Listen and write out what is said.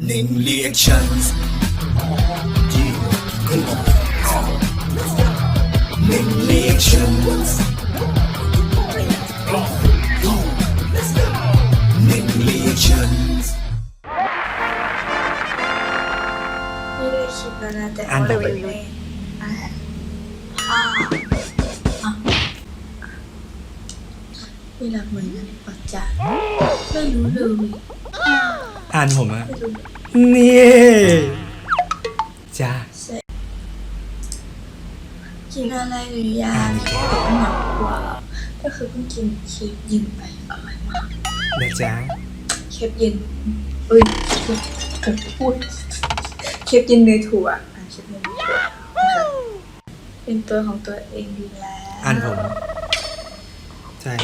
Ning reactions. Ning reactions. Ning reactions. ไม่ได้คิดแล้วนะแต่อ่านต่อไปเล่นอ่านผ้าอะไม่รักเหมือนกันปัจจัยไม่รู้เลย อ่านผมอะไม่รู้นี่จ้าเสร็จกินอะไรหรือยัอ่างนหนักกว่าก็คือเพิ่งกินเค้กเย็นไปอร่อยมากนะจ๊ะเค้กเย็นเอ้ยเกือบเกือบพูดเค้กเย็นเนยถั่วอะเค้กเย็นเนยถั่วนะคะเป็นตัวของตัวเองดีแล้วอ่านผมใช่